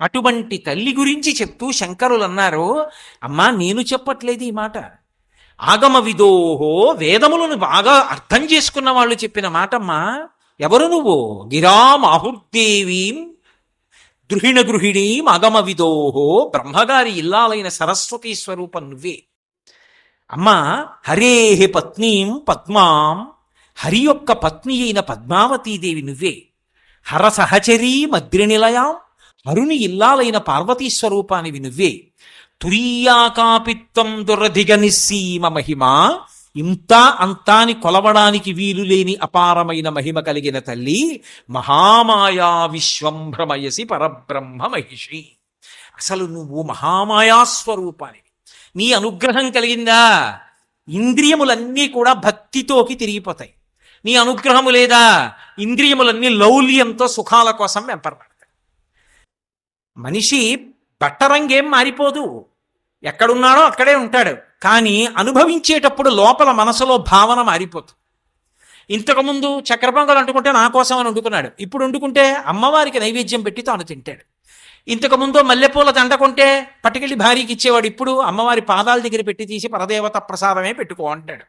అటువంటి తల్లి గురించి చెప్తూ శంకరులు అన్నారు అమ్మా నేను చెప్పట్లేదు ఈ మాట. ఆగమ విదోహో వేదములను బాగా అర్థం చేసుకున్న వాళ్ళు చెప్పిన మాటమ్మా ఎవరు నువ్వు? గిరాం ఆహుర్దేవీం గృహిణ గృహిణీం అగమ విదోహో బ్రహ్మగారి ఇల్లాలైన సరస్వతీ స్వరూపం నువ్వే. అమ్మా హరేహే పత్నీం పద్మాం హరి యొక్క పత్ని అయిన పద్మావతీదేవి నువ్వే. హర సహచరీ మద్రినిలయాం హరుని ఇల్లాలైన పార్వతీ స్వరూపానివి నువ్వే తురీయాకాపిత్వం దురధిగ నిస్సీమ మహిమ ఇంత అంతాని కొలవడానికి వీలు లేని అపారమైన మహిమ కలిగిన తల్లి మహామాయా విశ్వంభ్రమయసి పరబ్రహ్మ మహిషి. అసలు నువ్వు మహామాయాస్వరూపానివి నీ అనుగ్రహం కలిగిందా? ఇంద్రియములన్నీ కూడా భక్తితోకి తిరిగిపోతాయి. నీ అనుగ్రహము లేదా? ఇంద్రియములన్నీ లౌల్యంతో సుఖాల కోసం వెంపరపడతాయి మనిషి బట్టరంగేం మారిపోదు. ఎక్కడున్నాడో అక్కడే ఉంటాడు. కానీ అనుభవించేటప్పుడు లోపల మనసులో భావన మారిపోతుంది ఇంతకుముందు చక్రపొంగలు అంటుకుంటే నా కోసం అని వండుకున్నాడు. ఇప్పుడు వండుకుంటే అమ్మవారికి నైవేద్యం పెట్టి తాను తింటాడు. ఇంతకుముందు మల్లెపూల దండ కొంటే పట్టుకెళ్ళి భార్యకి ఇచ్చేవాడు. ఇప్పుడు అమ్మవారి పాదాల దగ్గర పెట్టి తీసి పరదేవత ప్రసాదమే పెట్టుకో అంటాడు.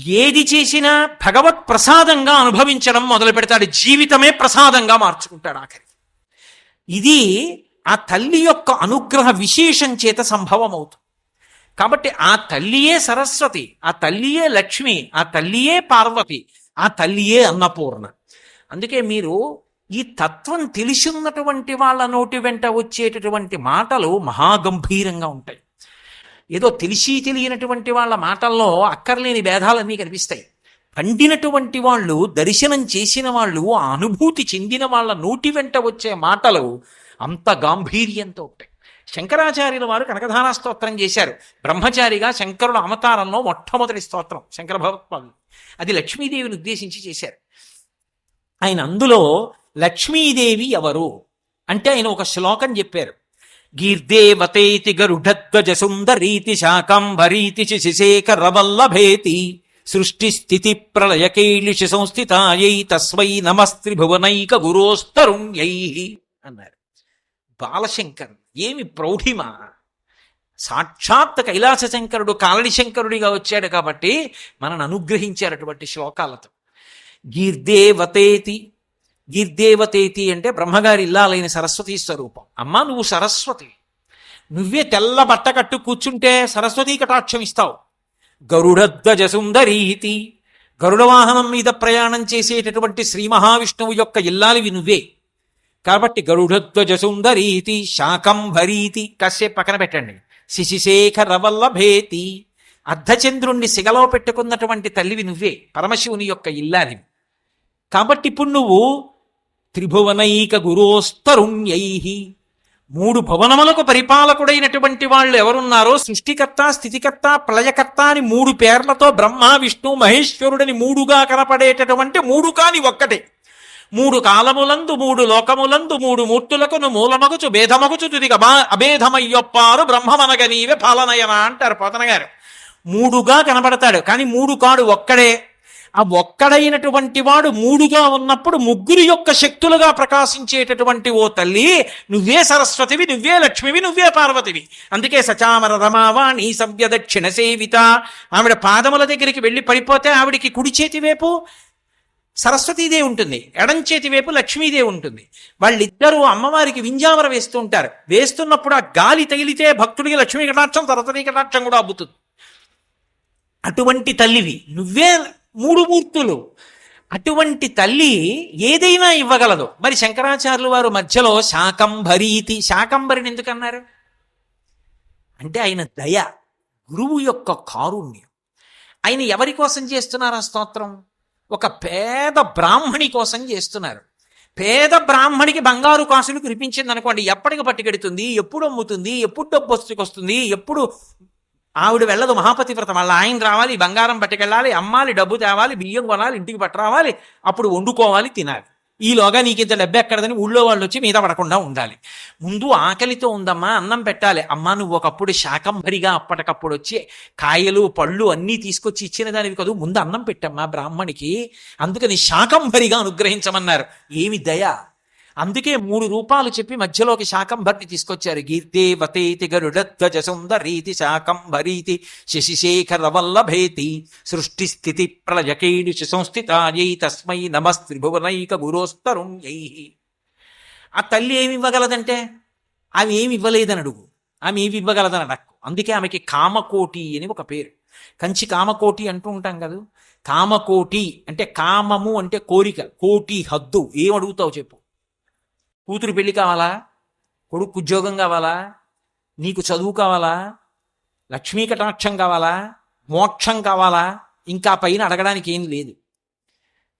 ఏది చేసినా భగవత్ ప్రసాదంగా అనుభవించడం మొదలు పెడతాడు జీవితమే ప్రసాదంగా మార్చుకుంటాడు ఆఖరి. ఇది ఆ తల్లి యొక్క అనుగ్రహ విశేషం చేత సంభవం అవుతుంది కాబట్టి ఆ తల్లియే సరస్వతి ఆ తల్లియే లక్ష్మి ఆ తల్లియే పార్వతి ఆ తల్లియే అన్నపూర్ణ. అందుకే మీరు ఈ తత్వం తెలిసిన్నటువంటి వాళ్ళ నోటి వెంట వచ్చేటటువంటి మాటలు మహాగంభీరంగా ఉంటాయి. ఏదో తెలిసి తెలియనటువంటి వాళ్ళ మాటల్లో అక్కర్లేని భేదాలన్నీ కనిపిస్తాయి. పండినటువంటి వాళ్ళు దర్శనం చేసిన వాళ్ళు ఆ అనుభూతి చెందిన వాళ్ళ నోటి వెంట వచ్చే మాటలు అంత గాంభీర్యంతో ఉంటాయి. శంకరాచార్యుల వారు కనకధారా స్తోత్రం చేశారు. బ్రహ్మచారిగా శంకరుల అవతారంలో మొట్టమొదటి స్తోత్రం శంకర భగవత్పాదు అది లక్ష్మీదేవిని ఉద్దేశించి చేశారు. ఆయన అందులో లక్ష్మీదేవి ఎవరు అంటే ఆయన ఒక శ్లోకం చెప్పారు. గీర్దేవతేతి గరుడధ్వజ సుందరీతి శాకంభరీతి శిశేఖరవల్లభేతి సృష్టి స్థితి ప్రళయకైలిషి సంస్థితాయై తస్మై నమస్త్రిభువనైక గురోస్తరుణ్యై అన్నారు. బాలశంకర్ ఏమి ప్రౌఢిమ? సాక్షాత్ కైలాస శంకరుడు కాలడి శంకరుడిగా వచ్చాడు కాబట్టి మనను అనుగ్రహించారటువంటి శ్లోకాలతో. గీర్దేవతేతి గీర్దేవతేతి అంటే బ్రహ్మగారి ఇల్లాలైన సరస్వతీ స్వరూపం. అమ్మా నువ్వు సరస్వతి. నువ్వే తెల్ల బట్ట కట్టు కూర్చుంటే సరస్వతీ కటాక్షం ఇస్తావు గరుడధ్వజ సుందరీతి గరుడవాహనం మీద ప్రయాణం చేసేటటువంటి శ్రీ మహావిష్ణువు యొక్క ఇల్లాలివి నువ్వే. కాబట్టి గరుడధ్వజ సుందరీతి శాకంభరీతి కాసేపు పక్కన పెట్టండి. శిశిశేఖర వల్లభేతి అర్ధచంద్రుణ్ణి సిగలో పెట్టుకున్నటువంటి తల్లివి నువ్వే పరమశివుని యొక్క ఇల్లాలివి. కాబట్టి ఇప్పుడు నువ్వు త్రిభువనైక గురోస్తరుణ్యై. మూడు భవనములకు పరిపాలకుడైనటువంటి వాళ్ళు ఎవరున్నారో సృష్టికర్త స్థితికర్త ప్రళయకర్త అని మూడు పేర్లతో బ్రహ్మ విష్ణు మహేశ్వరుడని మూడుగా కనపడేటటువంటి మూడు కాని ఒక్కటే. మూడు కాలములందు మూడు లోకములందు మూడు మూర్తులకును మూలమగుచు భేదమగుచు తుదిగ అభేదమయ్యొప్పారు బ్రహ్మమనగనీవే పాలనయన అంటారు పోతన గారు. మూడుగా కనబడతాడు కానీ మూడు కాడు ఒక్కడే. ఆ ఒక్కడైనటువంటి వాడు మూడుగా ఉన్నప్పుడు ముగ్గురు యొక్క శక్తులుగా ప్రకాశించేటటువంటి ఓ తల్లి నువ్వే సరస్వతివి నువ్వే లక్ష్మివి నువ్వే పార్వతివి. అందుకే సచామర రమావాణి సవ్య దక్షిణ సేవిత. ఆవిడ పాదముల దగ్గరికి వెళ్ళి పడిపోతే ఆవిడికి కుడి చేతి వైపు సరస్వతీదేవి ఉంటుంది ఎడం చేతి వైపు లక్ష్మీదేవి ఉంటుంది. వాళ్ళిద్దరూ అమ్మవారికి వింజామర వేస్తూ ఉంటారు. వేస్తున్నప్పుడు ఆ గాలి తగిలితే భక్తుడికి లక్ష్మీ కటాక్షం సరస్వతీ కటాక్షం కూడా అబ్బుతుంది. అటువంటి తల్లివి. నువ్వే మూడు మూర్తులు. అటువంటి తల్లి ఏదైనా ఇవ్వగలదు. మరి శంకరాచార్యులు వారు మధ్యలో శాకంభరీతి శాకంభరిని ఎందుకన్నారు? అంటే ఆయన దయ గురువు యొక్క కారుణ్యం. ఆయన ఎవరి కోసం చేస్తున్నారు ఆ స్తోత్రం? ఒక పేద బ్రాహ్మణి కోసం చేస్తున్నారు. పేద బ్రాహ్మణికి బంగారు కాసులు కురిపించింది అనుకోండి ఎప్పటికి పట్టుకెడుతుంది ఎప్పుడు అమ్ముతుంది? ఎప్పుడు డబ్బు వస్తుంది ఎప్పుడు ఆవిడ వెళ్ళదు మహాపతి వ్రతం వాళ్ళ ఆయన రావాలి బంగారం పట్టుకెళ్ళాలి అమ్మాలి డబ్బు తేవాలి బియ్యం కొనాలి ఇంటికి పట్టరావాలి అప్పుడు వండుకోవాలి తినాలి. ఈలోగా నీకు ఇంత డబ్బు ఎక్కడదని ఊళ్ళో వాళ్ళు వచ్చి మీద పడకుండా ఉండాలి. ముందు ఆకలితో ఉందమ్మా అన్నం పెట్టాలి. అమ్మా నువ్వు ఒకప్పుడు శాకంభరిగా అప్పటికప్పుడు వచ్చి కాయలు పళ్ళు అన్నీ తీసుకొచ్చి ఇచ్చిన దానివి కదూ. ముందు అన్నం పెట్టమ్మా బ్రాహ్మణికి. అందుకని శాకంభరిగా అనుగ్రహించమన్నారు. ఏమి దయ? అందుకే మూడు రూపాలు చెప్పి మధ్యలోకి శాకంభర్ని తీసుకొచ్చారు. గీర్దేవతేతి గరుడధ్వజ సుందరీతి శాకంభరీతి శశిశేఖర వల్లభేతి సృష్టి స్థితి ప్రళయకేణు సంస్థితాయై తస్మై నమస్త్రిభువనైక గురోస్తరుణ్యై ఆ తల్లి ఏమి ఇవ్వగలదంటే? ఆమె ఏమి ఇవ్వలేదని అడుగు. ఆమె ఏమి ఇవ్వగలదని అడక్కు. అందుకే ఆమెకి కామకోటి అని ఒక పేరు. కంచి కామకోటి అంటూ ఉంటాం కదా? కామకోటి అంటే కామము అంటే కోరిక. కోటి హద్దు. ఏం అడుగుతావు చెప్పు. కూతురు పెళ్ళి కావాలా? కొడుకు ఉద్యోగం కావాలా? నీకు చదువు కావాలా? లక్ష్మీ కటాక్షం కావాలా? మోక్షం కావాలా? ఇంకా పైన అడగడానికి ఏం లేదు.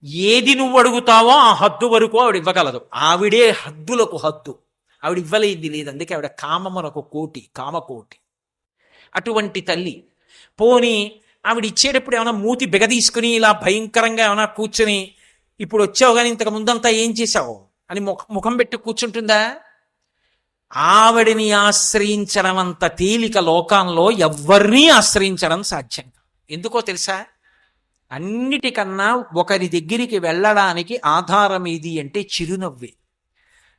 ఏది నువ్వు అడుగుతావో ఆ హద్దు వరకు ఆవిడ ఇవ్వగలదు. ఆవిడే హద్దులకు హద్దు. ఆవిడ ఇవ్వలేదు లేదు. అందుకే ఆవిడ కామమునకు కోటి కామకోటి. అటువంటి తల్లి. పోని ఆవిడ ఇచ్చేటప్పుడు ఏమైనా మూతి బిగదీసుకుని ఇలా భయంకరంగా ఏమైనా కూర్చొని ఇప్పుడు వచ్చావు కానీ ఇంతకు ముందంతా ఏం చేశావు? అని ముఖ ముఖం పెట్టి కూర్చుంటుందా? ఆవిడని ఆశ్రయించడం అంత తేలిక లోకంలో ఎవరినీ ఆశ్రయించడం సాధ్యం ఎందుకో తెలుసా? అన్నిటికన్నా ఒకరి దగ్గరికి వెళ్ళడానికి ఆధారం ఏది అంటే చిరునవ్వే.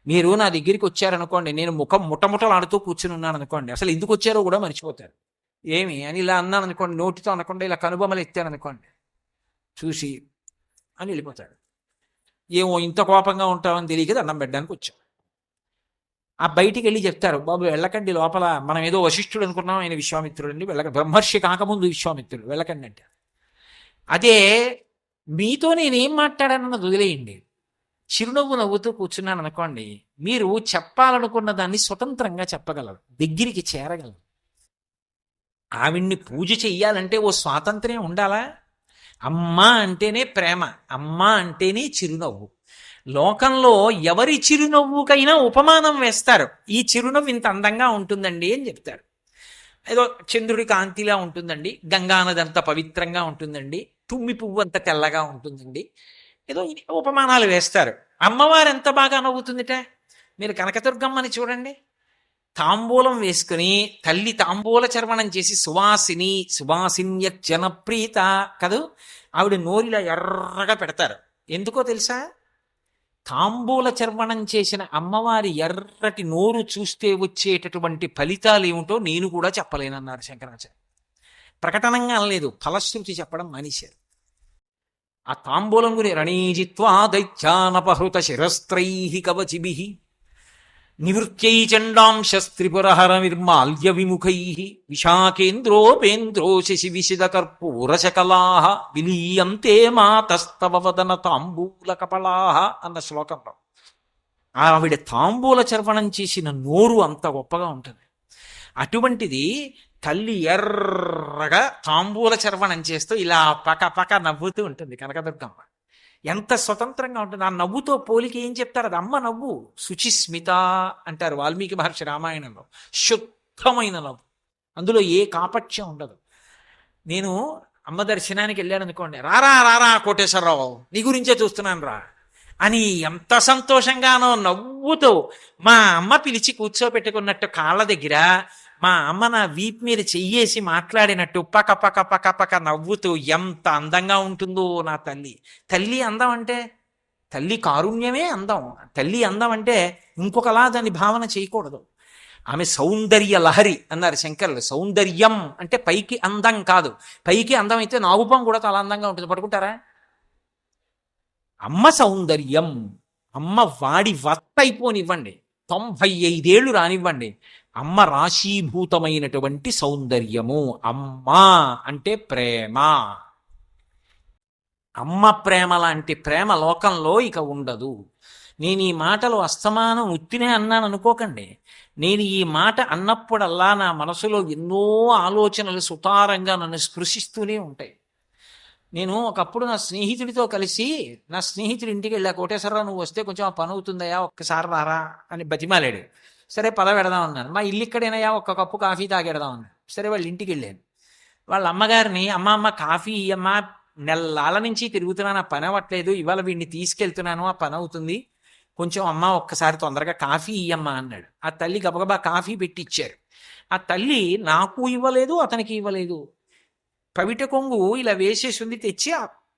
మీరు నా దగ్గరికి వచ్చారనుకోండి నేను ముఖం ముటముటలాడుతూ కూర్చుని ఉన్నాను అనుకోండి అసలు ఎందుకు వచ్చారో కూడా మర్చిపోతారు. ఏమి? అని ఇలా అన్నాను అనుకోండి నోటితో అనకుండా ఇలా కనుబొమ్మలు ఎత్తాను అనుకోండి చూసి అని వెళ్ళిపోతాడు. ఏమో ఇంత కోపంగా ఉంటామని తెలియక దండం పెట్టడానికి వచ్చాం. ఆ బయటికి వెళ్ళి చెప్తారు బాబు వెళ్ళకండి లోపల మనం ఏదో వశిష్ఠుడు అనుకున్నాం ఆయన విశ్వామిత్రుడు అండి వెళ్ళక బ్రహ్మర్షి కాకముందు విశ్వామిత్రుడు వెళ్ళకండి అంటే అదే మీతో నేనేం మాట్లాడానన్నది వదిలేయండి. చిరునవ్వు నవ్వుతూ కూర్చున్నాను అనుకోండి మీరు చెప్పాలనుకున్న దాన్ని స్వతంత్రంగా చెప్పగలరు దగ్గరికి చేరగలరు. ఆవిడ్ని పూజ చెయ్యాలంటే ఓ స్వాతంత్ర్యం ఉండాలా? అమ్మ అంటేనే ప్రేమ అమ్మ అంటేనే చిరునవ్వు. లోకంలో ఎవరి చిరునవ్వుకైనా ఉపమానం వేస్తారు. ఈ చిరునవ్వు ఇంత అందంగా ఉంటుందండి అని చెప్తారు. ఏదో చంద్రుడి కాంతిలా ఉంటుందండి గంగానది అంత పవిత్రంగా ఉంటుందండి తుమ్మి పువ్వు అంత తెల్లగా ఉంటుందండి. ఏదో ఉపమానాలు వేస్తారు. అమ్మవారు ఎంత బాగా నవ్వుతుందిట? మీరు కనకదుర్గమ్మని చూడండి. తాంబూలం వేసుకుని తల్లి తాంబూల చర్వణం చేసి సువాసిని సువాసిన్య జనప్రీత కదూ? ఆవిడ నోరిలా ఎర్రగా పెడతారు. ఎందుకో తెలుసా? తాంబూల చర్వణం చేసిన అమ్మవారి ఎర్రటి నోరు చూస్తే వచ్చేటటువంటి ఫలితాలు ఏమిటో నేను కూడా చెప్పలేనన్నారు శంకరాచార్య. ప్రకటనంగా అనలేదు ఫలశ్రుతి చెప్పడం మానేశారు. ఆ తాంబూలం గురి రణీజిత్వా దైత్యానపహృత శిరస్త్రై కవచిభి నివృత్యై చండాంశస్త్రిపురహర నిర్మాల్య విముఖై విశాఖేంద్రోపేంద్రో శశి విశిద కర్పూరశకలా విలీయంతే మాతస్తవ వదన తాంబూల కపళా అన్న శ్లోకంలో ఆవిడ తాంబూల చర్వణం చేసిన నోరు అంత గొప్పగా ఉంటుంది. అటువంటిది తల్లి ఎర్రగా తాంబూల చర్వణం చేస్తూ ఇలా పక పక నవ్వుతూ ఉంటుంది కనకదుర్గమ్మ. ఎంత స్వతంత్రంగా ఉంటుంది. ఆ నవ్వుతో పోలికి ఏం చెప్తారు? అది అమ్మ నవ్వు. శుచిస్మిత అంటారు వాల్మీకి మహర్షి రామాయణంలో. శుద్ధమైన నవ్వు. అందులో ఏ కాపట్యం ఉండదు. నేను అమ్మ దర్శనానికి వెళ్ళాను అనుకోండి రారా రారా కోటేశ్వరరావు నీ గురించే చూస్తున్నాను రా అని ఎంత సంతోషంగానో నవ్వుతూ మా అమ్మ పిలిచి కూర్చోపెట్టుకున్నట్టు కాళ్ళ దగ్గర మా అమ్మ నా వీప్ మీద చెయ్యేసి మాట్లాడినట్టు పక పక పక పక నవ్వుతూ ఎంత అందంగా ఉంటుందో నా తల్లి. తల్లి అందం అంటే తల్లి కారుణ్యమే అందం. తల్లి అందం అంటే ఇంకొకలా దాన్ని భావన చేయకూడదు. ఆమె సౌందర్య లహరి అన్నారు శంకర్లు. సౌందర్యం అంటే పైకి అందం కాదు. పైకి అందం అయితే నాగుపం కూడా చాలా అందంగా ఉంటుంది. పడుకుంటారా అమ్మ సౌందర్యం. అమ్మ వాడి వత్త అయిపోనివ్వండి తొంభై ఐదేళ్ళు రానివ్వండి. అమ్మ రాశీభూతమైనటువంటి సౌందర్యము. అమ్మ అంటే ప్రేమ. అమ్మ ప్రేమ లాంటి ప్రేమ లోకంలో ఇక ఉండదు. నేను ఈ మాటలు అస్తమానం ఉత్తినే అన్నాను అనుకోకండి. నేను ఈ మాట అన్నప్పుడల్లా నా మనసులో ఎన్నో ఆలోచనలు సుతారంగా నన్ను స్పృశిస్తూనే ఉంటాయి. నేను ఒకప్పుడు నా స్నేహితుడితో కలిసి నా స్నేహితుడి ఇంటికి వెళ్ళా కోటేశ్వరరావు నువ్వు వస్తే కొంచెం ఆ పని అవుతుందయా ఒక్కసారి రారా అని బతిమాలాడు. సరే పద పెడదాం అన్నాను. మా ఇల్లు ఇక్కడేనయ్యా ఒక్క కప్పు కాఫీ తాగెడదాం అన్నాను సరే వాళ్ళ ఇంటికి వెళ్ళాను వాళ్ళ అమ్మగారిని అమ్మ అమ్మ కాఫీ అమ్మ నెలల నుంచి తిరుగుతున్నాను ఆ పని అవ్వట్లేదు ఇవాళ వీడిని తీసుకెళ్తున్నాను ఆ పని అవుతుంది. కొంచెం అమ్మ ఒక్కసారి తొందరగా కాఫీ ఇయ్యమ్మా అన్నాడు. ఆ తల్లి గబగబా కాఫీ పెట్టి ఇచ్చారు ఆ తల్లి నాకు ఇవ్వలేదు అతనికి ఇవ్వలేదు. పవిట కొంగు ఇలా వేసేసి ఉంది తెచ్చి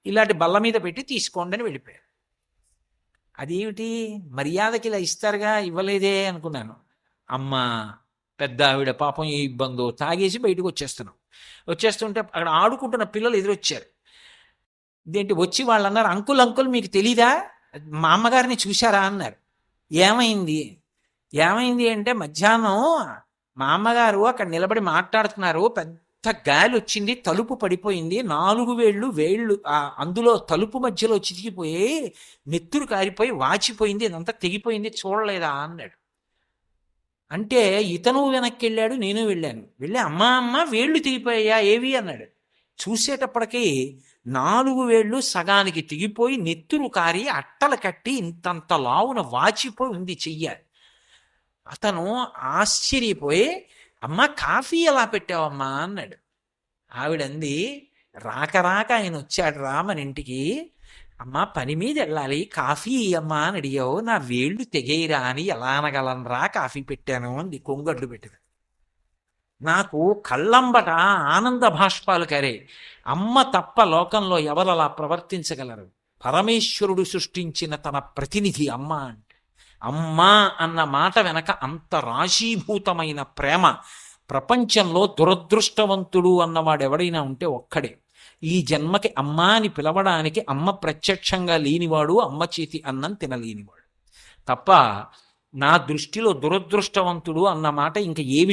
ఇలాంటి బల్ల మీద పెట్టి తీసుకోండి అని వెళ్ళిపోయారు. అదేమిటి? మర్యాదకి ఇలా ఇస్తారుగా? ఇవ్వలేదే అనుకున్నాను. అమ్మ పెద్ద ఆవిడ పాపం ఏ ఇబ్బందో తాగేసి బయటకు వచ్చేస్తున్నాం. వచ్చేస్తుంటే అక్కడ ఆడుకుంటున్న పిల్లలు ఎదురొచ్చారు. ఇదేంటి? వచ్చి వాళ్ళు అన్నారు అంకుల్ అంకుల్ మీకు తెలీదా? మా అమ్మగారిని చూశారా? అన్నారు. ఏమైంది? ఏమైంది అంటే మధ్యాహ్నం మా అమ్మగారు అక్కడ నిలబడి మాట్లాడుతున్నారు. పెద్ద గాలి వచ్చింది తలుపు పడిపోయింది. నాలుగు వేళ్ళు వేళ్ళు అందులో తలుపు మధ్యలో చితికిపోయి నెత్తురు కారిపోయి వాచిపోయింది. ఇదంతా తెగిపోయింది. చూడలేదా అన్నాడు. అంటే ఇతను వెనక్కి వెళ్ళాడు నేను వెళ్ళాను. వెళ్ళి అమ్మ అమ్మ వేళ్ళు తెగిపోయా ఏవి? అన్నాడు. చూసేటప్పటికీ నాలుగు వేళ్ళు సగానికి తెగిపోయి నెత్తురు కారి అట్టలు కట్టి ఇంతంత లావున వాచిపోయి ఉంది చెయ్య. అతను ఆశ్చర్యపోయి అమ్మ కాఫీ ఎలా పెట్టావమ్మా? అన్నాడు. ఆవిడంది రాక రాక ఆయన వచ్చాడు రా మన ఇంటికి. అమ్మ పని మీద వెళ్ళాలి కాఫీ అమ్మా అని అడిగావు నా వేళ్ళు తెగేరా అని ఎలా అనగలనరా కాఫీ పెట్టాను అంది కొంగడ్లు పెట్టింది. నాకు కళ్ళంబట ఆనంద భాష్పాలు కరే అమ్మ తప్ప లోకంలో ఎవరు అలా ప్రవర్తించగలరు? పరమేశ్వరుడు సృష్టించిన తన ప్రతినిధి అమ్మ అంటే అమ్మ అన్న మాట వెనక అంత రాశీభూతమైన ప్రేమ. ప్రపంచంలో దురదృష్టవంతుడు అన్నవాడెవడైనా ఉంటే ఒక్కడే. ఈ జన్మకి అమ్మ అని పిలవడానికి అమ్మ ప్రత్యక్షంగా లేనివాడు అమ్మ చేతి అన్నం తినలేనివాడు. తప్ప నా దృష్టిలో దురదృష్టవంతుడు అన్న మాట ఇంకా ఏ